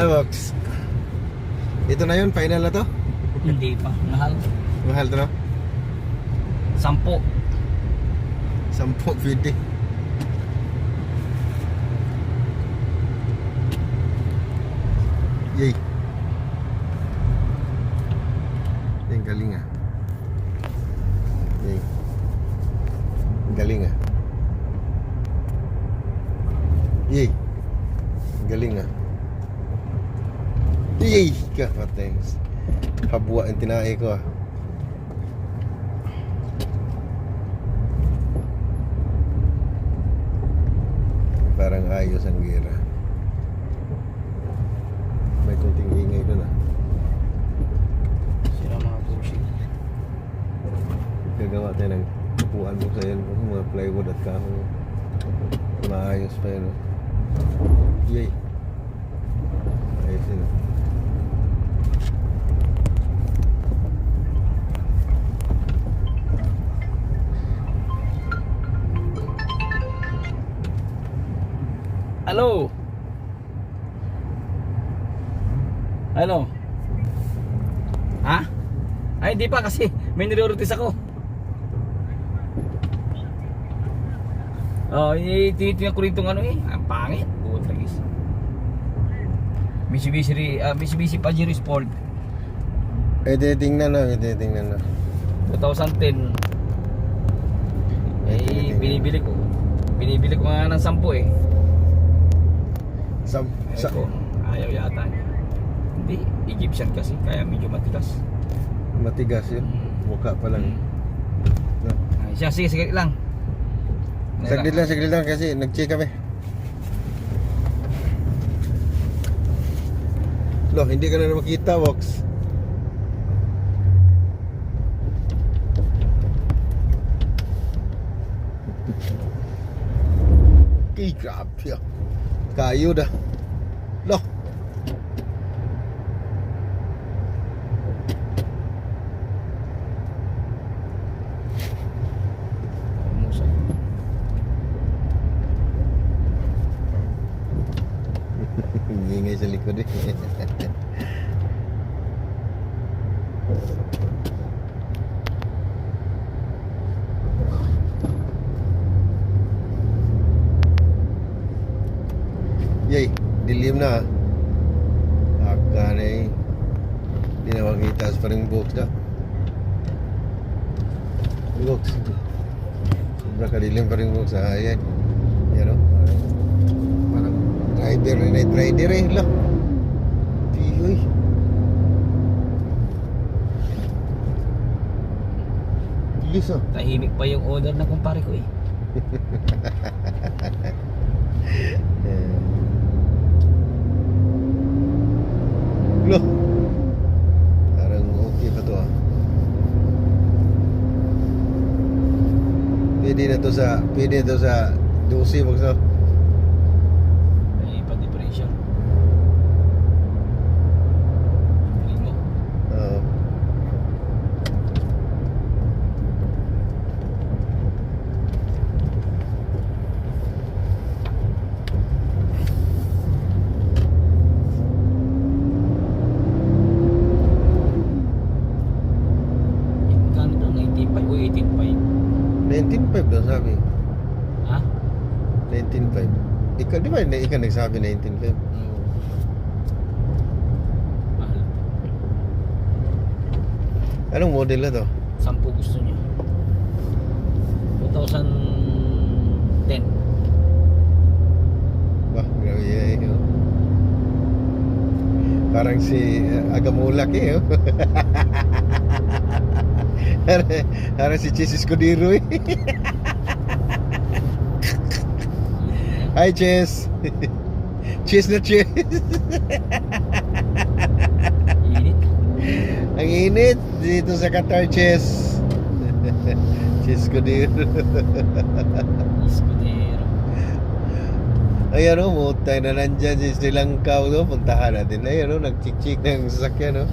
Ah, box. Ito na yun, final na to. Hindi pa. Mahal. Mahal to no? Sampo. Sampo, pwede. Yay. Ang galing ah. Yay. Galing ah. Yay. Galing ah. Yay! Kapatay. Habwa ang tinae ko ah. Parang ayos ang gira. May kunting ingay doon ah. Sila mga bullshit. Gagawa tayo ng upuan mo sa yan. Mga plywood at kahoy. Maayos pa yun. oh. Yay. Ayos yun. oh. Hello. Hello. Ha? Ay, hindi pa kasi may nilorotis ako. Oh, eh, tinitingnan ko rin itong ano eh. Ang pangit. Buot lagis. Mitsubishi, ri- ah, Mitsubishi Pajero Sport Eh, di tingnan na. Eh, di tingnan na. 2010. Eh, binibili ko. Binibili ko nga ng 10 eh. Sa, Sa ko, ayaw yata niya. Hindi, Egyptian kasi, kaya medyo matigas. matigas yun. Mukha pa lang. No. Ay, siya, sige, sige lang. Saglit lang, saglit lang kasi nag-check kami. Lo, hindi ka na makita, Vox. Grabe. Kayo dah. Lo. Musa. Ingay sa likod eh. Yay, dilim na. Aka na eh. Hindi na makita sa box na. Box. Sobra kadilim pa rin box. Ah, yan. Yan o. Parang rider na night rider eh. Lo. Tiyoy. Bilis ah. Tahimik pa yung order na kumpare ko. Eh. Lo. Parang okay pa to ah. Pwede na to sa, pwede na sa 12 box no? May pa-differential. Hindi mo. Oo. Eh, Magkano to? 19.5 o 18.5? 19.5 daw sabi. Ha? 19.5. Ikaw, di ba ikaw nagsabi 19.5? Oo. Mahal. Anong model na to? Sampu gusto niya. 2010. Bah, grabe yan eh. oh. Parang si uh, Agamulak eh. Oh. Parang si Chis Escudero eh. Hi Chis. Chis na. Init. Ang init dito sa Qatar Chis. Chis Escudero. Escudero. Ayan o, mutay na nandyan si Sri Lanka. No? Puntahan natin. Ayan o, nag-chick-chick ng sasakyan. No?